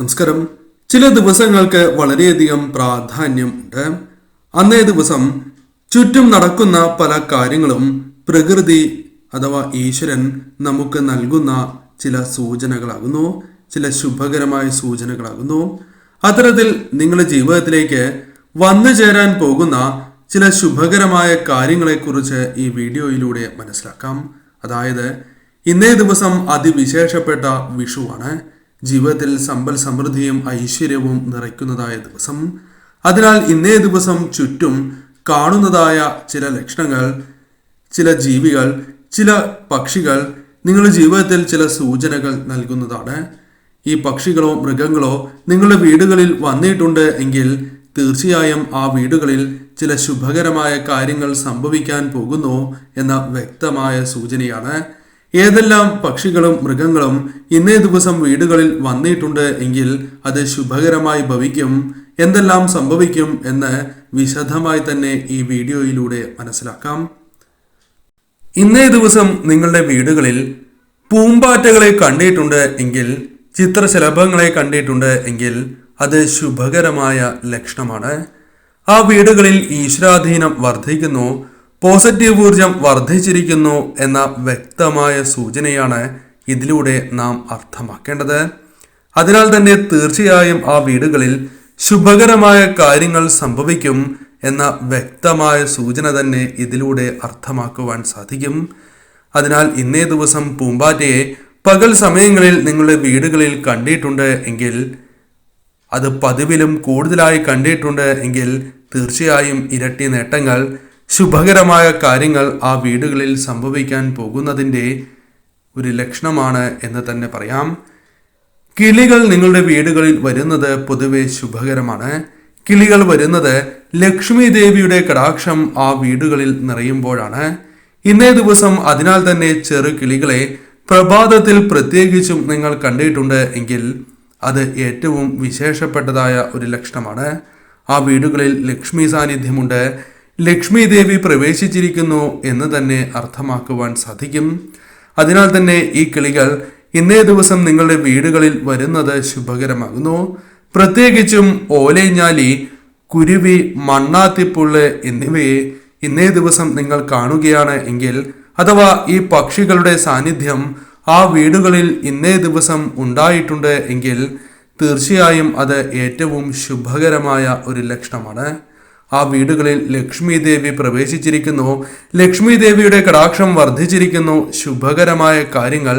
നമസ്കാരം. ചില ദിവസങ്ങൾക്ക് വളരെയധികം പ്രാധാന്യം ഉണ്ട് അന്നേ ദിവസം ചുറ്റും നടക്കുന്ന പല കാര്യങ്ങളും പ്രകൃതി അഥവാ ഈശ്വരൻ നമുക്ക് നൽകുന്ന ചില സൂചനകളാകുന്നു. ചില ശുഭകരമായ സൂചനകളാകുന്നു. അത്തരത്തിൽ നിങ്ങളുടെ ജീവിതത്തിലേക്ക് വന്നു ചേരാൻ പോകുന്ന ചില ശുഭകരമായ കാര്യങ്ങളെക്കുറിച്ച് ഈ വീഡിയോയിലൂടെ മനസ്സിലാക്കാം. അതായത് ഇന്നേ ദിവസം അതിവിശേഷപ്പെട്ട വിഷുവാണ്. ജീവിതത്തിൽ സമ്പൽ സമൃദ്ധിയും ഐശ്വര്യവും നിറയ്ക്കുന്നതായ ദിവസം അതിനാൽ ഇന്നേ ദിവസം ചുറ്റും കാണുന്നതായ ചില ലക്ഷണങ്ങൾ ചില ജീവികൾ ചില പക്ഷികൾ നിങ്ങളുടെ ജീവിതത്തിൽ ചില സൂചനകൾ നൽകുന്നതാണ്. ഈ പക്ഷികളോ മൃഗങ്ങളോ നിങ്ങളുടെ വീടുകളിൽ വന്നിട്ടുണ്ട് എങ്കിൽ തീർച്ചയായും ആ വീടുകളിൽ ചില ശുഭകരമായ കാര്യങ്ങൾ സംഭവിക്കാൻ പോകുന്നു എന്ന വ്യക്തമായ സൂചനയാണ് ഏതെല്ലാം പക്ഷികളും മൃഗങ്ങളും ഇന്നേ ദിവസം വീടുകളിൽ വന്നിട്ടുണ്ട് എങ്കിൽ അത് ശുഭകരമായി ഭവിക്കും എന്തെല്ലാം സംഭവിക്കും എന്ന് വിശദമായി തന്നെ ഈ വീഡിയോയിലൂടെ മനസ്സിലാക്കാം. ഇന്നേ ദിവസം നിങ്ങളുടെ വീടുകളിൽ പൂമ്പാറ്റകളെ കണ്ടിട്ടുണ്ട് എങ്കിൽ ചിത്രശലഭങ്ങളെ കണ്ടിട്ടുണ്ട് എങ്കിൽ അത് ശുഭകരമായ ലക്ഷണമാണ്. ആ വീടുകളിൽ ഈശ്വരാധീനം വർദ്ധിക്കുന്നു പോസിറ്റീവ് ഊർജം വർദ്ധിച്ചിരിക്കുന്നു എന്ന വ്യക്തമായ സൂചനയാണ് ഇതിലൂടെ നാം അർത്ഥമാക്കേണ്ടത്. അതിനാൽ തന്നെ തീർച്ചയായും ആ വീടുകളിൽ ശുഭകരമായ കാര്യങ്ങൾ സംഭവിക്കും എന്ന വ്യക്തമായ സൂചന തന്നെ ഇതിലൂടെ അർത്ഥമാക്കുവാൻ സാധിക്കും. അതിനാൽ ഇന്നേ ദിവസം പൂമ്പാറ്റയെ പകൽ സമയങ്ങളിൽ നിങ്ങളുടെ വീടുകളിൽ കണ്ടിട്ടുണ്ട് എങ്കിൽ അത് പതിവിലും കൂടുതലായി കണ്ടിട്ടുണ്ട് എങ്കിൽ തീർച്ചയായും ഇരട്ടി നേട്ടങ്ങൾ ശുഭകരമായ കാര്യങ്ങൾ ആ വീടുകളിൽ സംഭവിക്കാൻ പോകുന്നതിന്റെ ഒരു ലക്ഷണമാണ് എന്ന് തന്നെ പറയാം. കിളികൾ നിങ്ങളുടെ വീടുകളിൽ വരുന്നത് പൊതുവെ ശുഭകരമാണ്. കിളികൾ വരുന്നത് ലക്ഷ്മി ദേവിയുടെ കടാക്ഷം ആ വീടുകളിൽ നിറയുമ്പോഴാണ്. ഇന്നേ ദിവസം അതിനാൽ തന്നെ ചെറു കിളികളെ പ്രഭാതത്തിൽ പ്രത്യേകിച്ചും നിങ്ങൾ കണ്ടിട്ടുണ്ട് എങ്കിൽ അത് ഏറ്റവും വിശേഷപ്പെട്ടതായ ഒരു ലക്ഷണമാണ്. ആ വീടുകളിൽ ലക്ഷ്മി സാന്നിധ്യമുണ്ട്. ലക്ഷ്മി ദേവി പ്രവേശിച്ചിരിക്കുന്നു എന്ന് തന്നെ അർത്ഥമാക്കുവാൻ സാധിക്കും. അതിനാൽ തന്നെ ഈ കിളികൾ ഇന്നേ ദിവസം നിങ്ങളുടെ വീടുകളിൽ വരുന്നത് ശുഭകരമാകുന്നു. പ്രത്യേകിച്ചും ഓലയിഞ്ഞാലി കുരുവി മണ്ണാത്തിപ്പുള്ള് എന്നിവയെ ഇന്നേ ദിവസം നിങ്ങൾ കാണുകയാണ് എങ്കിൽ അഥവാ ഈ പക്ഷികളുടെ സാന്നിധ്യം ആ വീടുകളിൽ ഇന്നേ ദിവസം ഉണ്ടായിട്ടുണ്ട് എങ്കിൽ തീർച്ചയായും അത് ഏറ്റവും ശുഭകരമായ ഒരു ലക്ഷണമാണ്. ആ വീടുകളിൽ ലക്ഷ്മി ദേവി പ്രവേശിച്ചിരിക്കുന്നു. ലക്ഷ്മി ദേവിയുടെ കടാക്ഷം വർദ്ധിച്ചിരിക്കുന്നു. ശുഭകരമായ കാര്യങ്ങൾ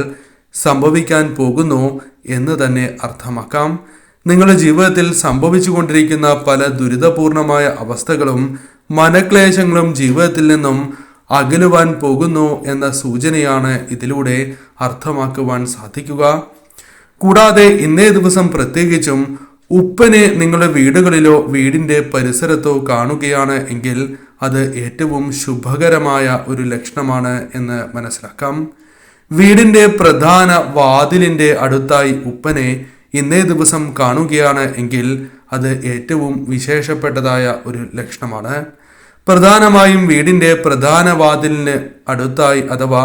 സംഭവിക്കാൻ പോകുന്നു എന്ന് തന്നെ അർത്ഥമാക്കാം. നിങ്ങളുടെ ജീവിതത്തിൽ സംഭവിച്ചുകൊണ്ടിരിക്കുന്ന പല ദുരിതപൂർണമായ അവസ്ഥകളും മനക്ലേശങ്ങളും ജീവിതത്തിൽ നിന്നും അകലുവാൻ പോകുന്നു എന്ന സൂചനയാണ് ഇതിലൂടെ അർത്ഥമാക്കുവാൻ സാധിക്കുക. കൂടാതെ ഇന്നേ ദിവസം പ്രത്യേകിച്ചും ഉപ്പനെ നിങ്ങളുടെ വീടുകളിലോ വീടിന്റെ പരിസരത്തോ കാണുകയാണ് എങ്കിൽ അത് ഏറ്റവും ശുഭകരമായ ഒരു ലക്ഷണമാണ് എന്ന് മനസ്സിലാക്കാം. വീടിന്റെ പ്രധാന വാതിലിന്റെ അടുത്തായി ഉപ്പനെ ഇന്നേ ദിവസം കാണുകയാണ് എങ്കിൽ അത് ഏറ്റവും വിശേഷപ്പെട്ടതായ ഒരു ലക്ഷണമാണ്. പ്രധാനമായും വീടിന്റെ പ്രധാന വാതിലിന് അടുത്തായി അഥവാ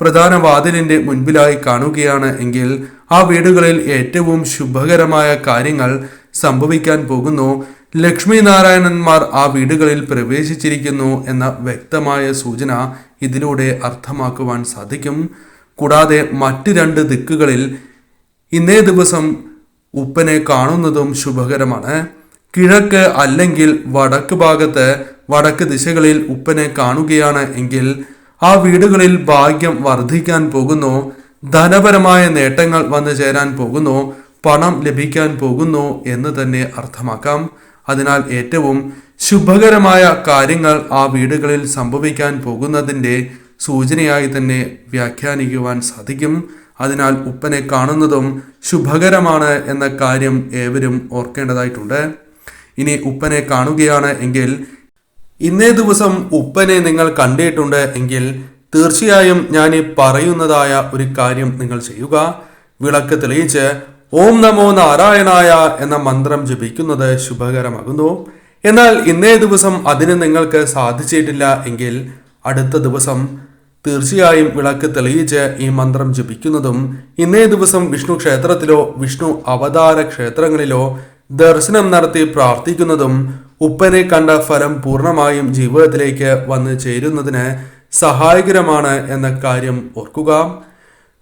പ്രധാന വാതിലിന്റെ മുൻപിലായി കാണുകയാണ് എങ്കിൽ ആ വീടുകളിൽ ഏറ്റവും ശുഭകരമായ കാര്യങ്ങൾ സംഭവിക്കാൻ പോകുന്നു. ലക്ഷ്മി നാരായണന്മാർ ആ വീടുകളിൽ പ്രവേശിച്ചിരിക്കുന്നു എന്ന വ്യക്തമായ സൂചന ഇതിലൂടെ അർത്ഥമാക്കുവാൻ സാധിക്കും. കൂടാതെ മറ്റ് രണ്ട് ദിക്കുകളിൽ ഇന്നേ ദിവസം ഉപ്പനെ കാണുന്നതും ശുഭകരമാണ്. കിഴക്ക് അല്ലെങ്കിൽ വടക്ക് ഭാഗത്ത് വടക്ക് ദിശകളിൽ ഉപ്പനെ കാണുകയാണ് എങ്കിൽ ആ വീടുകളിൽ ഭാഗ്യം വർദ്ധിക്കാൻ പോകുന്നു. ധനപരമായ നേട്ടങ്ങൾ വന്നു ചേരാൻ പോകുന്നു പണം ലഭിക്കാൻ പോകുന്നു എന്ന് തന്നെ അർത്ഥമാക്കാം. അതിനാൽ ഏറ്റവും ശുഭകരമായ കാര്യങ്ങൾ ആ വീടുകളിൽ സംഭവിക്കാൻ പോകുന്നതിന്റെ സൂചനയായി തന്നെ വ്യാഖ്യാനിക്കുവാൻ സാധിക്കും. അതിനാൽ ഉപ്പനെ കാണുന്നതും ശുഭകരമാണ് എന്ന കാര്യം ഏവരും ഓർക്കേണ്ടതായിട്ടുണ്ട്. ഇനി ഉപ്പനെ കാണുകയാണ് എങ്കിൽ ഇന്നേ ദിവസം ഉപ്പനെ നിങ്ങൾ കണ്ടിട്ടുണ്ട് എങ്കിൽ തീർച്ചയായും ഞാൻ ഈ പറയുന്നതായ ഒരു കാര്യം നിങ്ങൾ ചെയ്യുക. വിളക്ക് തെളിയിച്ച് ഓം നമോ നാരായണായ എന്ന മന്ത്രം ജപിക്കുന്നത് ശുഭകരമാകുന്നു. എന്നാൽ ഇന്നേ ദിവസം അതിന് നിങ്ങൾക്ക് സാധിച്ചിട്ടില്ല എങ്കിൽ അടുത്ത ദിവസം തീർച്ചയായും വിളക്ക് തെളിയിച്ച് ഈ മന്ത്രം ജപിക്കുന്നതും ഇന്നേ ദിവസം വിഷ്ണു ക്ഷേത്രത്തിലോ വിഷ്ണു അവതാര ക്ഷേത്രങ്ങളിലോ ദർശനം നടത്തി പ്രാർത്ഥിക്കുന്നതും ഉപ്പനെ കണ്ട ഫലം പൂർണമായും ജീവിതത്തിലേക്ക് വന്നു ചേരുന്നതിന് സഹായകരമാണ് എന്ന കാര്യം ഓർക്കുക.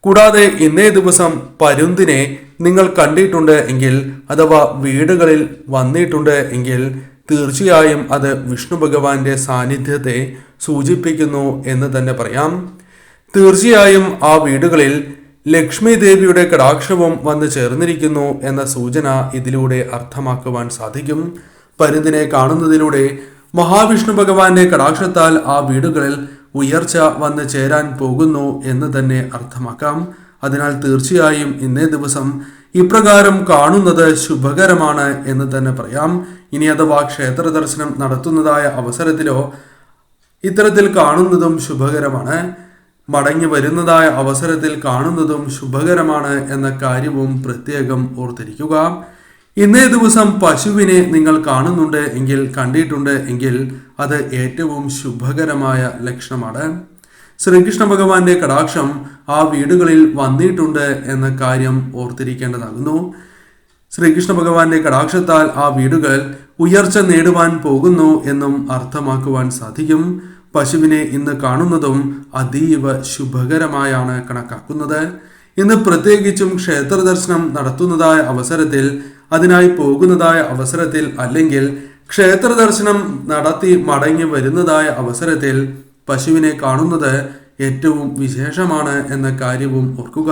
കൂടാതെ ഇന്നേ ദിവസം പരുന്തിനെ നിങ്ങൾ കണ്ടിട്ടുണ്ട് എങ്കിൽ അഥവാ വീടുകളിൽ വന്നിട്ടുണ്ട് എങ്കിൽ തീർച്ചയായും അത് വിഷ്ണു ഭഗവാന്റെ സാന്നിധ്യത്തെ സൂചിപ്പിക്കുന്നു എന്ന് തന്നെ പറയാം. തീർച്ചയായും ആ വീടുകളിൽ ലക്ഷ്മി ദേവിയുടെ കടാക്ഷവും വന്നു ചേർന്നിരിക്കുന്നു എന്ന സൂചന ഇതിലൂടെ അർത്ഥമാക്കുവാൻ സാധിക്കും. പരുന്തിനെ കാണുന്നതിലൂടെ മഹാവിഷ്ണു ഭഗവാന്റെ കടാക്ഷത്താൽ ആ വീടുകളിൽ ഉയർച്ച വന്നു ചേരാൻ പോകുന്നു എന്ന് തന്നെ അർത്ഥമാക്കാം. അതിനാൽ തീർച്ചയായും ഇന്നേ ദിവസം ഇപ്രകാരം കാണുന്നത് ശുഭകരമാണ് എന്ന് തന്നെ പറയാം. ഇനി അഥവാ ക്ഷേത്ര ദർശനം നടത്തുന്നതായ അവസരത്തിലോ ഇത്തരത്തിൽ കാണുന്നതും ശുഭകരമാണ്. മടങ്ങി വരുന്നതായ അവസരത്തിൽ കാണുന്നതും ശുഭകരമാണ് എന്ന കാര്യവും പ്രത്യേകം ഓർത്തിരിക്കുക. ഇന്നേ ദിവസം പശുവിനെ നിങ്ങൾ കാണുന്നുണ്ട് എങ്കിൽ കണ്ടിട്ടുണ്ട് എങ്കിൽ അത് ഏറ്റവും ശുഭകരമായ ലക്ഷണമാണ്. ശ്രീകൃഷ്ണ ഭഗവാന്റെ കടാക്ഷം ആ വീടുകളിൽ വന്നിട്ടുണ്ട് എന്ന കാര്യം ഓർത്തിരിക്കേണ്ടതാകുന്നു. ശ്രീകൃഷ്ണ ഭഗവാന്റെ കടാക്ഷത്താൽ ആ വീടുകൾ ഉയർച്ച നേടുവാൻ പോകുന്നു എന്നും അർത്ഥമാക്കുവാൻ സാധിക്കും. പശുവിനെ ഇന്ന് കാണുന്നതും അതീവ ശുഭകരമായാണ് കണക്കാക്കുന്നത്. ഇന്ന് പ്രത്യേകിച്ചും ക്ഷേത്ര ദർശനം നടത്തുന്നതായ അവസരത്തിൽ അതിനായി പോകുന്നതായ അവസരത്തിൽ അല്ലെങ്കിൽ ക്ഷേത്ര ദർശനം നടത്തി മടങ്ങി വരുന്നതായ അവസരത്തിൽ പശുവിനെ കാണുന്നത് ഏറ്റവും വിശേഷമാണ് എന്ന കാര്യവും ഓർക്കുക.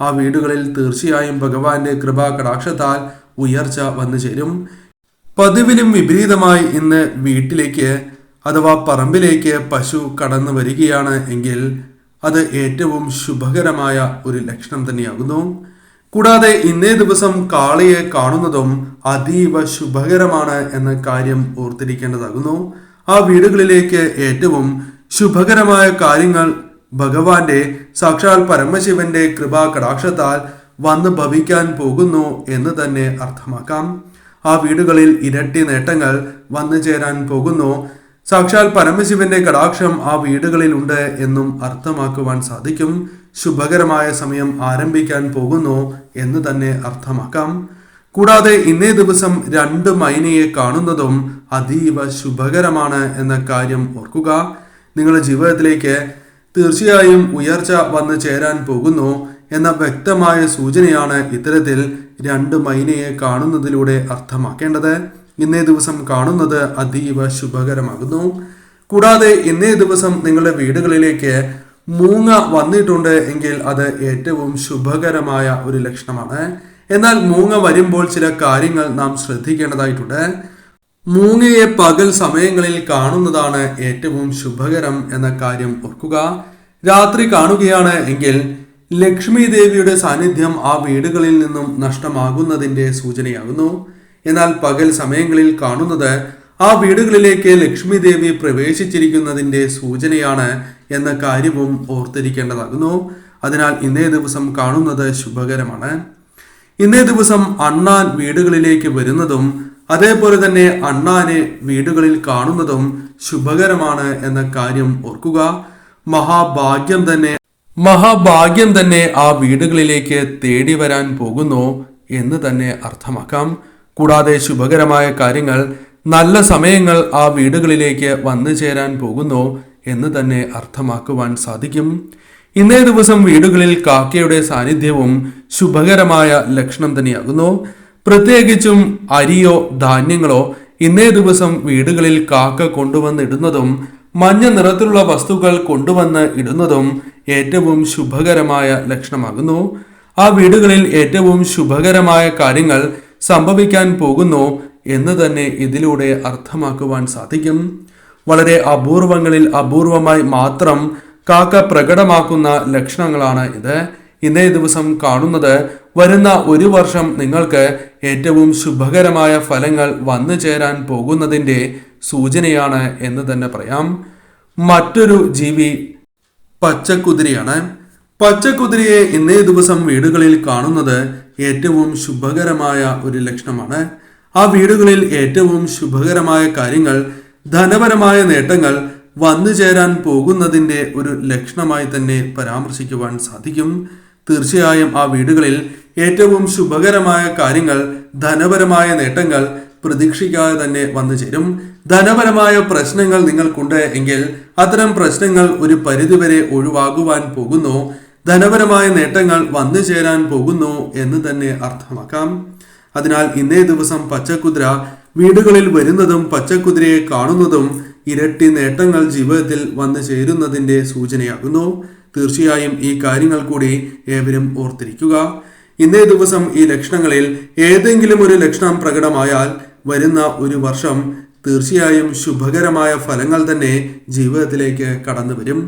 ആ വീടുകളിൽ തീർച്ചയായും ഭഗവാന്റെ കൃപാ കടാക്ഷത്താൽ ഉയർച്ച വന്നു ചേരും. പതിവിനും വിപരീതമായി ഇന്ന് വീട്ടിലേക്ക് അഥവാ പറമ്പിലേക്ക് പശു കടന്നു വരികയാണ് എങ്കിൽ അത് ഏറ്റവും ശുഭകരമായ ഒരു ലക്ഷണം തന്നെയാകുന്നു. കൂടാതെ ഇന്നേ ദിവസം കാളിയെ കാണുന്നതും അതീവ ശുഭകരമാണ് എന്ന കാര്യം ഓർത്തിരിക്കേണ്ടതാകുന്നു. ആ വീടുകളിലേക്ക് ഏറ്റവും ശുഭകരമായ കാര്യങ്ങൾ ഭഗവാന്റെ സാക്ഷാൽ പരമശിവന്റെ കൃപാ കടാക്ഷത്താൽ വന്ന് ഭവിക്കാൻ പോകുന്നു എന്ന് തന്നെ അർത്ഥമാക്കാം. ആ വീടുകളിൽ ഇരട്ടി നേട്ടങ്ങൾ വന്നു ചേരാൻ പോകുന്നു. സാക്ഷാൽ പരമശിവന്റെ കടാക്ഷം ആ വീടുകളിൽ ഉണ്ട് എന്നും അർത്ഥമാക്കുവാൻ സാധിക്കും. ശുഭകരമായ സമയം ആരംഭിക്കാൻ പോകുന്നു എന്ന് തന്നെ അർത്ഥമാക്കാം. കൂടാതെ ഇന്നേ ദിവസം രണ്ട് മൈനയെ കാണുന്നതും അതീവ ശുഭകരമാണ് എന്ന കാര്യം ഓർക്കുക. നിങ്ങളുടെ ജീവിതത്തിലേക്ക് തീർച്ചയായും ഉയർച്ച വന്നു ചേരാൻ പോകുന്നു എന്ന വ്യക്തമായ സൂചനയാണ് ഇത്തരത്തിൽ രണ്ട് മൈനയെ കാണുന്നതിലൂടെ അർത്ഥമാക്കേണ്ടത്. ഇന്നേ ദിവസം കാണുന്നത് അതീവ ശുഭകരമാകുന്നു. കൂടാതെ ഇന്നേ ദിവസം നിങ്ങളുടെ വീടുകളിലേക്ക് മൂങ്ങ വന്നിട്ടുണ്ട് എങ്കിൽ അത് ഏറ്റവും ശുഭകരമായ ഒരു ലക്ഷണമാണ്. എന്നാൽ മൂങ്ങ വരുമ്പോൾ ചില കാര്യങ്ങൾ നാം ശ്രദ്ധിക്കേണ്ടതായിട്ടുണ്ട്. മൂങ്ങയെ പകൽ സമയങ്ങളിൽ കാണുന്നതാണ് ഏറ്റവും ശുഭകരം എന്ന കാര്യം ഓർക്കുക. രാത്രി കാണുകയാണ് എങ്കിൽ ലക്ഷ്മി ദേവിയുടെ സാന്നിധ്യം ആ വീടുകളിൽ നിന്നും നഷ്ടമാകുന്നതിന്റെ സൂചനയാകുന്നു. എന്നാൽ പകൽ സമയങ്ങളിൽ കാണുന്നത് ആ വീടുകളിലേക്ക് ലക്ഷ്മി ദേവി പ്രവേശിച്ചിരിക്കുന്നതിന്റെ സൂചനയാണ് എന്ന കാര്യവും ഓർത്തിരിക്കേണ്ടതാകുന്നു. അതിനാൽ ഇന്നേ ദിവസം കാണുന്നത് ശുഭകരമാണ്. ഇന്നേ ദിവസം അണ്ണാൻ വീടുകളിലേക്ക് വരുന്നതും അതേപോലെ തന്നെ അണ്ണാനെ വീടുകളിൽ കാണുന്നതും ശുഭകരമാണ് എന്ന കാര്യം ഓർക്കുക. മഹാഭാഗ്യം തന്നെ മഹാഭാഗ്യം തന്നെ ആ വീടുകളിലേക്ക് തേടി വരാൻ പോകുന്നു എന്ന് തന്നെ അർത്ഥമാക്കാം. കൂടാതെ ശുഭകരമായ കാര്യങ്ങൾ നല്ല സമയങ്ങൾ ആ വീടുകളിലേക്ക് വന്നു ചേരാൻ പോകുന്നു എന്ന് തന്നെ അർത്ഥമാക്കുവാൻ സാധിക്കും. ഇന്നേ ദിവസം വീടുകളിൽ കാക്കയുടെ സാന്നിധ്യവും ശുഭകരമായ ലക്ഷണം തന്നെയാകുന്നു. പ്രത്യേകിച്ചും അരിയോ ധാന്യങ്ങളോ ഇന്നേ ദിവസം വീടുകളിൽ കാക്ക കൊണ്ടുവന്നിടുന്നതും മഞ്ഞ നിറത്തിലുള്ള വസ്തുക്കൾ കൊണ്ടുവന്ന് ഇടുന്നതും ഏറ്റവും ശുഭകരമായ ലക്ഷണമാകുന്നു. ആ വീടുകളിൽ ഏറ്റവും ശുഭകരമായ കാര്യങ്ങൾ സംഭവിക്കാൻ പോകുന്നു എന്ന് തന്നെ ഇതിലൂടെ അർത്ഥമാക്കുവാൻ സാധിക്കും. വളരെ അപൂർവങ്ങളിൽ അപൂർവമായി മാത്രം കാക്ക പ്രകടമാക്കുന്ന ലക്ഷണങ്ങളാണ് ഇത്. ഇന്നേ ദിവസം കാണുന്നത് വരുന്ന ഒരു വർഷം നിങ്ങൾക്ക് ഏറ്റവും ശുഭകരമായ ഫലങ്ങൾ വന്നു ചേരാൻ പോകുന്നതിന്റെ സൂചനയാണ് എന്ന് തന്നെ പറയാം. മറ്റൊരു ജീവി പച്ചക്കുതിരിയാണ്. പച്ചക്കുതിരിയെ ഇന്നേ ദിവസം വീടുകളിൽ കാണുന്നത് ഏറ്റവും ശുഭകരമായ ഒരു ലക്ഷണമാണ്. ആ വീടുകളിൽ ഏറ്റവും ശുഭകരമായ കാര്യങ്ങൾ ധനപരമായ നേട്ടങ്ങൾ വന്നു ചേരാൻ പോകുന്നതിന്റെ ഒരു ലക്ഷണമായി തന്നെ പരാമർശിക്കുവാൻ സാധിക്കും. തീർച്ചയായും ആ വീടുകളിൽ ഏറ്റവും ശുഭകരമായ കാര്യങ്ങൾ ധനപരമായ നേട്ടങ്ങൾ പ്രതീക്ഷിക്കാതെ തന്നെ വന്നു ചേരും. ധനപരമായ പ്രശ്നങ്ങൾ നിങ്ങൾക്കുണ്ട് എങ്കിൽ അത്തരം പ്രശ്നങ്ങൾ ഒരു പരിധിവരെ ഒഴിവാകുവാൻ പോകുന്നു. ധനപരമായ നേട്ടങ്ങൾ വന്നു ചേരാൻ പോകുന്നു എന്ന് തന്നെ അർത്ഥമാക്കാം. അതിനാൽ ഇന്നേ ദിവസം പച്ചക്കുതിര വീടുകളിൽ വരുന്നതും പച്ചക്കുതിരയെ കാണുന്നതും ഇരട്ടി നേട്ടങ്ങൾ ജീവിതത്തിൽ വന്നു ചേരുന്നതിന്റെ സൂചനയാകുന്നു. തീർച്ചയായും ഈ കാര്യങ്ങൾ കൂടി ഏവരും ഓർത്തിരിക്കുക. ഇന്നേ ദിവസം ഈ ലക്ഷണങ്ങളിൽ ഏതെങ്കിലും ഒരു ലക്ഷണം പ്രകടമായാൽ വരുന്ന ഒരു വർഷം തീർച്ചയായും ശുഭകരമായ ഫലങ്ങൾ തന്നെ ജീവിതത്തിലേക്ക് കടന്നു വരും